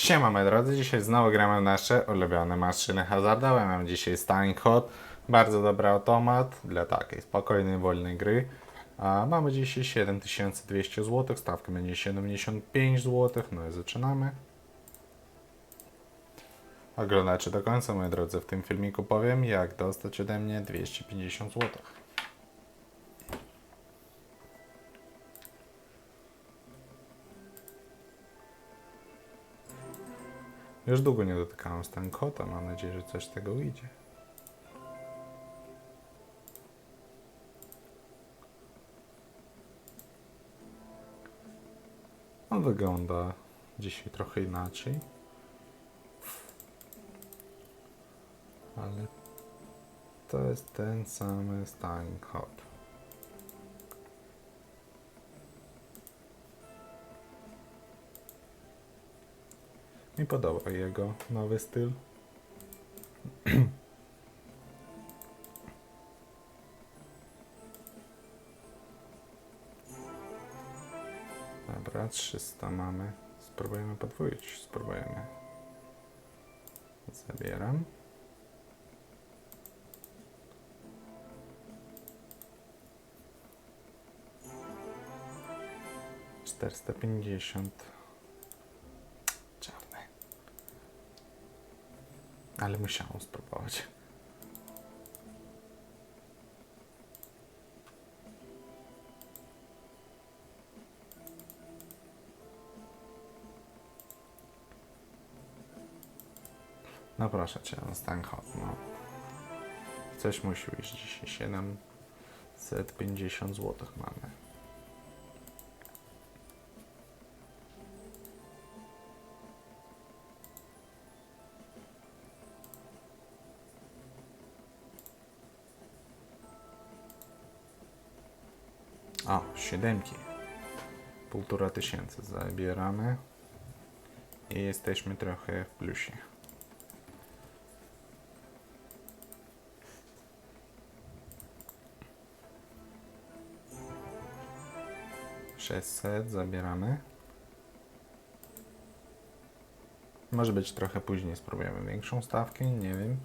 Siema moi drodzy, dzisiaj znowu gramy nasze ulubione maszyny hazardowe. Mam dzisiaj Stunning Hot, bardzo dobry automat dla takiej spokojnej, wolnej gry. A mamy dzisiaj 7200 zł, stawka będzie 75 zł, no i zaczynamy. Oglądajcie do końca moi drodzy, w tym filmiku powiem jak dostać ode mnie 250 zł. Już długo nie dotykałem Stunning Hota, mam nadzieję, że coś z tego wyjdzie. On wygląda dzisiaj trochę inaczej. Ale to jest ten sam Stunning Hot. Mi podoba jego nowy styl. Dobra, 300 mamy. Spróbujemy podwoić. Spróbujemy. Zabieram. Czterysta pięćdziesiąt. Czarny. Ale musiałem spróbować. No proszę cię, stan hot, no. Coś musi iść dzisiaj. 750 zł mamy. O, siódemki. Półtora tysięcy zabieramy. I jesteśmy trochę w plusie. Sześćset zabieramy. Może być trochę później spróbujemy większą stawkę, nie wiem.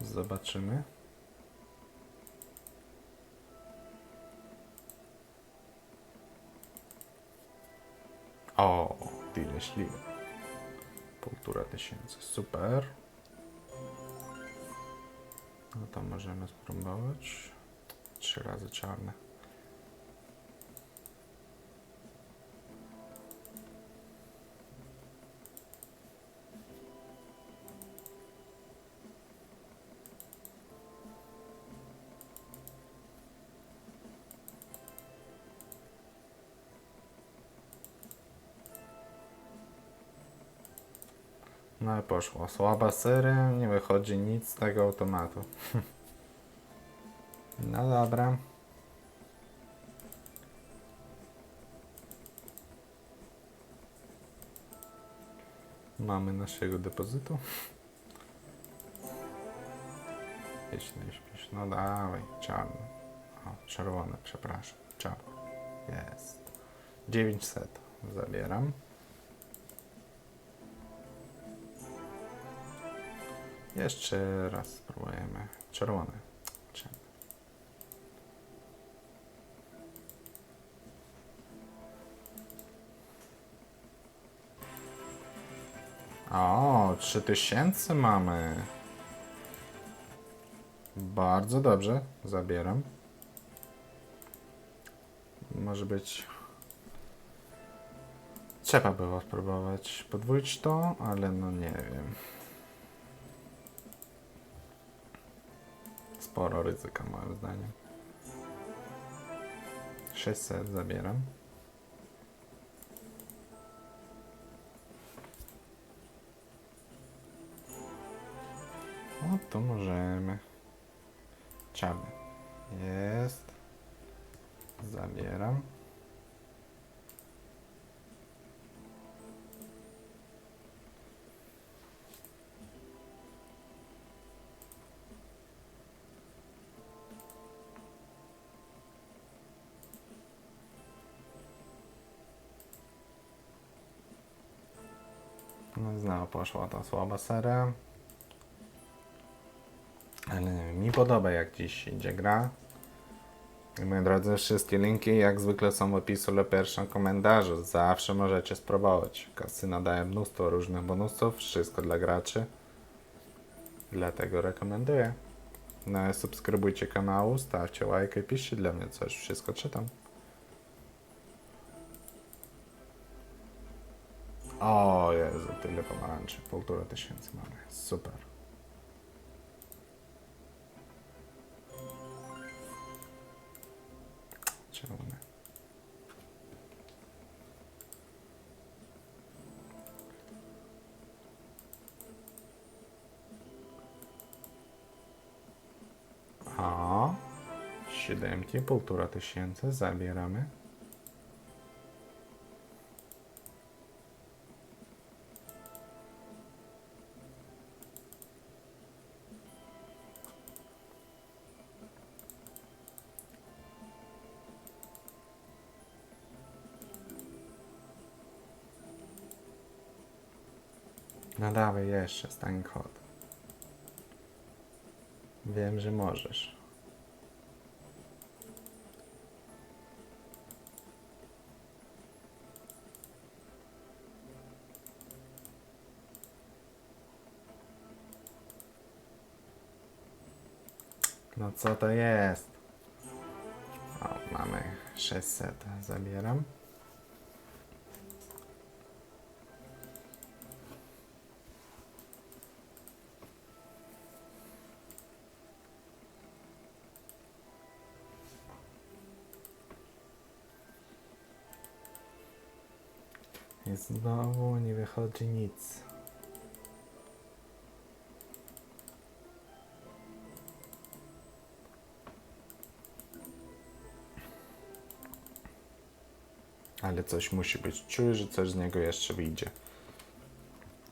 Zobaczymy. Tyle śliwy. Półtora tysięcy, super. No to możemy spróbować. Trzy razy czarne. No i poszło. Słaba seria, nie wychodzi nic z tego automatu. no dobra. Mamy naszego depozytu. Jeśli nie śpisz, no dawaj, czarny. O, czerwone, przepraszam. Czarny. Jest. 900 zabieram. Jeszcze raz spróbujemy. Czerwony. Czerwony. O, 3000 mamy. Bardzo dobrze. Zabieram. Może być. Trzeba było spróbować podwójć to, ale no nie wiem. Sporo ryzyka moim zdaniem. 600 zabieram. No to możemy. Czarny. Jest. Zabieram. No znowu poszła ta słaba seria. Ale nie wiem, mi podoba jak dziś idzie gra. I moi drodzy, wszystkie linki jak zwykle są w opisu lub pierwszym komentarzu. Zawsze możecie spróbować. Kasyna daje mnóstwo różnych bonusów, wszystko dla graczy. Dlatego rekomenduję. No subskrybujcie kanału, stawcie łajkę i piszcie dla mnie coś. Wszystko czytam. O Jezu, tyle pomarańczy. Półtora tysięcy mamy. Super. Nie? O, siódemki, półtora tysięcy, zabieramy. No dawaj jeszcze, stań kod. Wiem, że możesz. No co to jest? O, mamy 600. Zabieram. I znowu nie wychodzi nic. Ale coś musi być. Czuję, że coś z niego jeszcze wyjdzie.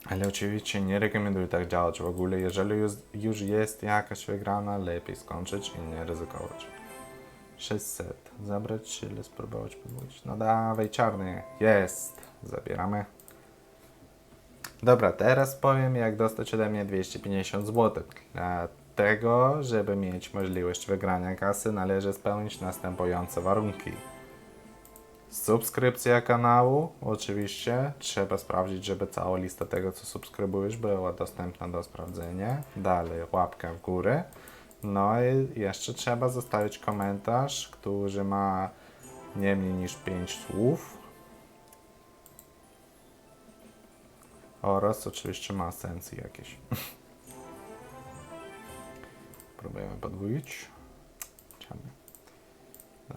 Ale oczywiście nie rekomenduję tak działać w ogóle. Jeżeli już, już jest jakaś wygrana, lepiej skończyć i nie ryzykować. 600. Zabrać ile spróbować podwójć? No dawaj, czarny. Jest. Zabieramy. Dobra, teraz powiem jak dostać ode mnie 250 zł. Dlatego, żeby mieć możliwość wygrania kasy, należy spełnić następujące warunki. Subskrypcja kanału, oczywiście. Trzeba sprawdzić, żeby cała lista tego, co subskrybujesz, była dostępna do sprawdzenia. Dalej, łapka w górę. No i jeszcze trzeba zostawić komentarz, który ma nie mniej niż 5 słów. Oraz oczywiście ma sensy jakieś. Próbujemy podwóić. Czemu?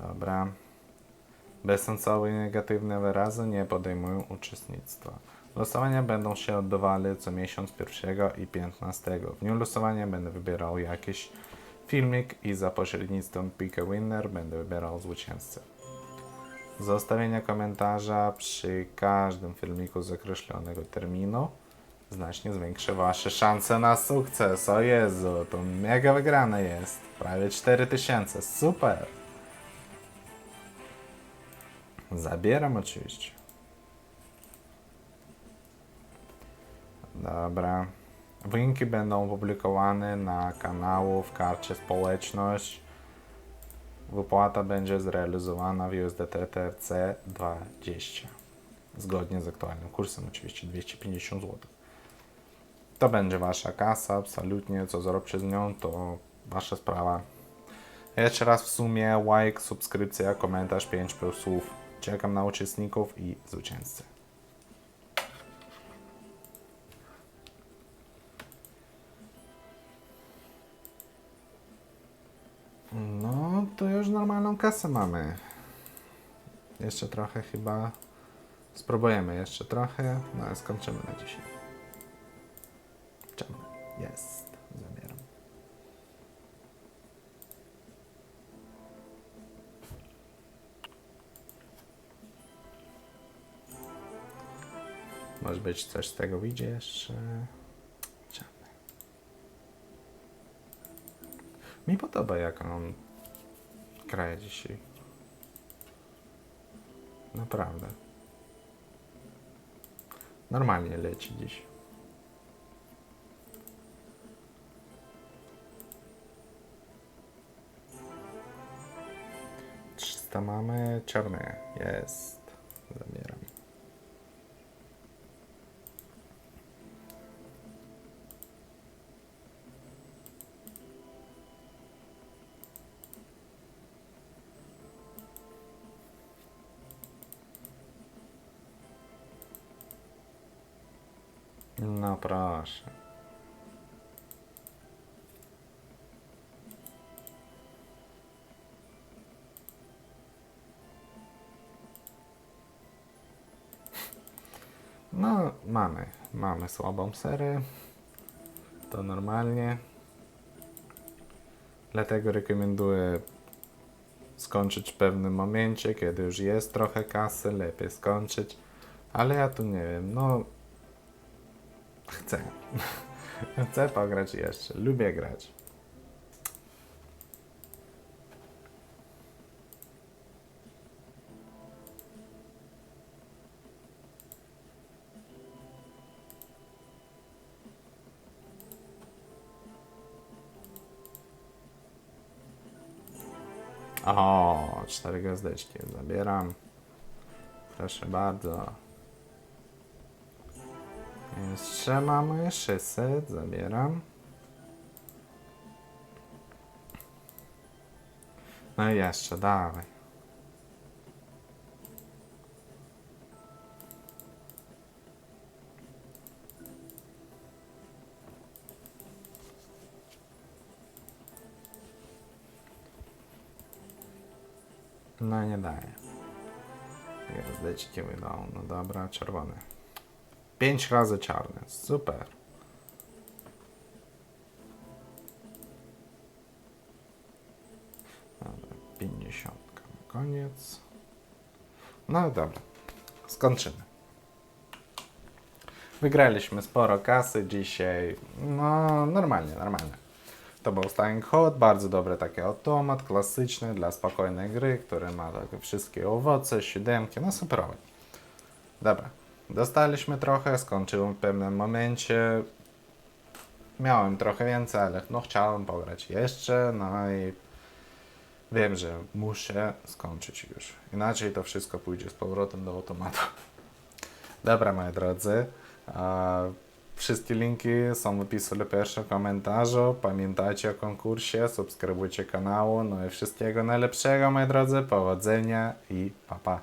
Dobra. Bezsensowne i negatywne wyrazy nie podejmują uczestnictwa. Losowania będą się odbywały co miesiąc 1 i 15. W dniu losowania będę wybierał jakiś filmik i za pośrednictwem Pick Winner będę wybierał zwycięzcę. Zostawienie komentarza przy każdym filmiku z określonego terminu znacznie zwiększy Wasze szanse na sukces. O Jezu, to mega wygrane jest. Prawie 4000, super! Zabieram oczywiście. Dobra. Wyniki będą publikowane na kanału w karcie społeczność. Wypłata będzie zrealizowana w USDT TRC 20. Zgodnie z aktualnym kursem, oczywiście 250 zł. To będzie wasza kasa, absolutnie. Co zrobicie z nią, to wasza sprawa. Jeszcze raz w sumie like, subskrypcja, komentarz 5 plusów. Czekam na uczestników i zwycięzcy. To już normalną kasę mamy. Jeszcze trochę chyba spróbujemy, jeszcze trochę, no ale skończymy na dzisiaj. Czemu? Jest, zabieram. Może być coś z tego jeszcze. Czemu? Mi podoba jak on kraje dzisiaj. Naprawdę. Normalnie leci dziś. Trzysta mamy, czarny jest. Proszę. No, mamy. Mamy słabą serię. To normalnie. Dlatego rekomenduję skończyć w pewnym momencie, kiedy już jest trochę kasy, lepiej skończyć. Ale ja tu nie wiem, no Chcę. Chcę pograć jeszcze. Lubię grać. O, cztery gwiazdeczki zabieram. Proszę bardzo. Jeszcze mamy 600, zabieram. No i jeszcze, dawaj. No nie daje. Wydało, no dobra, czerwone. Pięć razy czarny. Super. Dobra, 50. Koniec. No dobra. Skończymy. Wygraliśmy sporo kasy dzisiaj. No, normalnie, normalnie. To był Staying Hot, bardzo dobry taki automat, klasyczny dla spokojnej gry, który ma takie wszystkie owoce, siódemki, no superowy. Dobra, dostaliśmy trochę, skończyłem w pewnym momencie. Miałem trochę więcej, ale no chciałem pograć jeszcze, no i wiem, że muszę skończyć już. Inaczej to wszystko pójdzie z powrotem do automatu. Dobra, moi drodzy. Wszystkie linki są w opisie do pierwszego komentarzu. Pamiętajcie o konkursie, subskrybujcie kanał. No i wszystkiego najlepszego, moi drodzy. Powodzenia i pa pa.